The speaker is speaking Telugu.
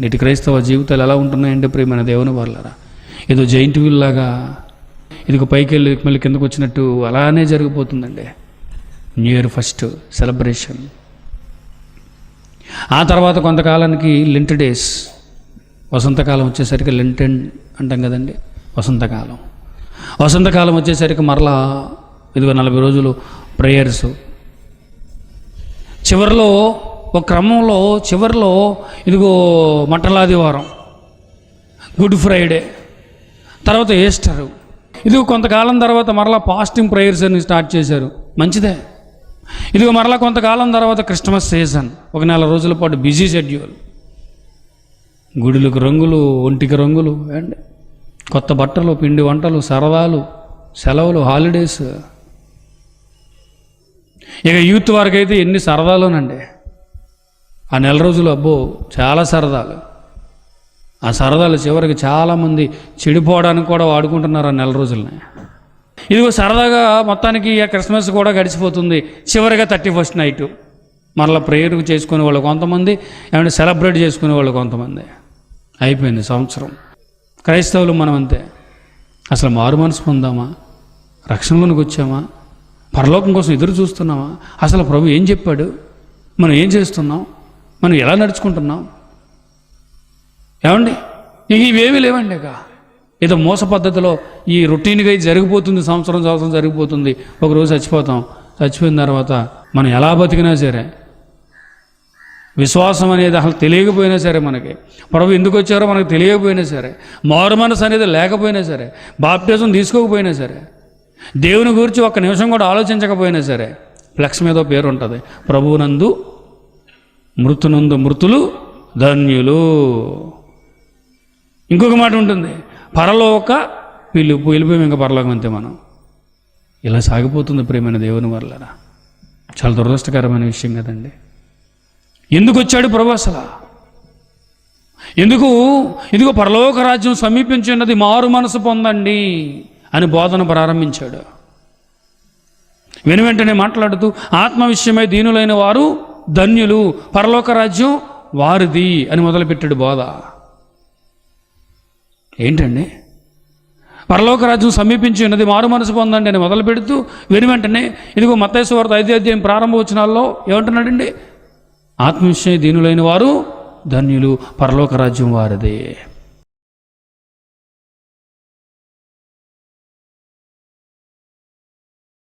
నేటి క్రైస్తవ జీవితాలు ఎలా ఉంటున్నాయంటే ప్రియమైన దేవుని వాళ్ళరా ఏదో జైంట్ వీల్ లాగా ఇదిగో పైకి వెళ్ళి మళ్ళీ కిందకు వచ్చినట్టు అలానే జరిగిపోతుందండి. New year first celebration. ఆ తర్వాత కొంతకాలానికి లింట్ డేస్. వసంతకాలం వచ్చేసరికి లింటెన్ అంటాం కదండి వసంతకాలం. వసంతకాలం వచ్చేసరికి మరలా ఇదిగో నలభై రోజులు ప్రేయర్స్. చివరిలో ఒక క్రమంలో చివరిలో ఇదిగో మట్టలాదివారం గుడ్ ఫ్రైడే. తర్వాత ఈస్టరు. ఇదిగో కొంతకాలం తర్వాత మరలా పాస్టింగ్ ప్రేయర్స్ అని స్టార్ట్ చేశారు. మంచిదే. ఇదిగో మరలా కొంతకాలం తర్వాత క్రిస్మస్ సీజన్. ఒక నెల రోజుల పాటు బిజీ షెడ్యూల్. గుడులకు రంగులు ఒంటికి రంగులు అండ్ కొత్త బట్టలు పిండి వంటలు సరదాలు సెలవులు హాలిడేస్. ఇక యూత్ వరకు అయితే ఎన్ని సరదాలోనండి. ఆ నెల రోజులు అబ్బో చాలా సరదాలు. ఆ సరదాలు చివరికి చాలామంది చెడిపోవడానికి కూడా వాడుకుంటున్నారు ఆ నెల రోజులని. ఇదిగో సరదాగా మొత్తానికి ఆ క్రిస్మస్ కూడా గడిచిపోతుంది. చివరిగా థర్టీ ఫస్ట్ నైట్. మరలా ప్రేయర్ చేసుకునే వాళ్ళు కొంతమంది ఏమంటే సెలబ్రేట్ చేసుకునే వాళ్ళు కొంతమంది. అయిపోయింది సంవత్సరం. క్రైస్తవులు మనం అంతే. అసలు మారు మనసు పొందామా? రక్షణలోనికి వచ్చామా? పరలోకం కోసం ఎదురు చూస్తున్నామా? అసలు ప్రభు ఏం చెప్పాడు? మనం ఏం చేస్తున్నాం? మనం ఎలా నడుచుకుంటున్నాం? ఏమండి? ఇవేమీ లేవండి ఇక. ఏదో మోస పద్ధతిలో ఈ రొటీన్గా జరిగిపోతుంది సంవత్సరం సంవత్సరం జరిగిపోతుంది. ఒకరోజు చచ్చిపోతాం. చచ్చిపోయిన తర్వాత మనం ఎలా బతికినా సరే విశ్వాసం అనేది అసలు తెలియకపోయినా సరే మనకి. ప్రభు ఎందుకు వచ్చారో మనకు తెలియకపోయినా సరే మారు మనసు అనేది లేకపోయినా సరే బాప్టిజం తీసుకోకపోయినా సరే దేవుని గురించి ఒక్క నిమిషం కూడా ఆలోచించకపోయినా సరే ఫ్లెక్స్ మీద పేరు ఉంటుంది ప్రభువునందు మృతునందు మృతులు ధన్యులు. ఇంకొక మాట ఉంటుంది. పరలోక పిలుపు వెళ్ళిపోయాం ఇంకా పరలోకం అంతే మనం. ఇలా సాగిపోతుంది ప్రేమైన దేవుని వల్లరా చాలా దురదృష్టకరమైన విషయం కదండి. ఎందుకు వచ్చాడు ప్రభు అసలు? ఎందుకు? ఇదిగో పరలోక రాజ్యం సమీపించినది మారు మనసు పొందండి అని బోధన ప్రారంభించాడు. వెను వెంటనే మాట్లాడుతూ ఆత్మ విషయమై దీనులైన వారు ధన్యులు పరలోక రాజ్యం వారిది అని మొదలుపెట్టాడు బోధ. ఏంటండి? పరలోక రాజ్యం సమీపించి ఉన్నది మారు మనసు పొందండి అని మొదలు పెడుతూ వెను వెంటనే ఇదిగో మతేశ్వరత ఐదు ప్రారంభ వచనాల్లో ఏమంటున్నాడండి? ఆత్మవిషయ దీనులైన వారు ధన్యులు పరలోక రాజ్యం వారిదే.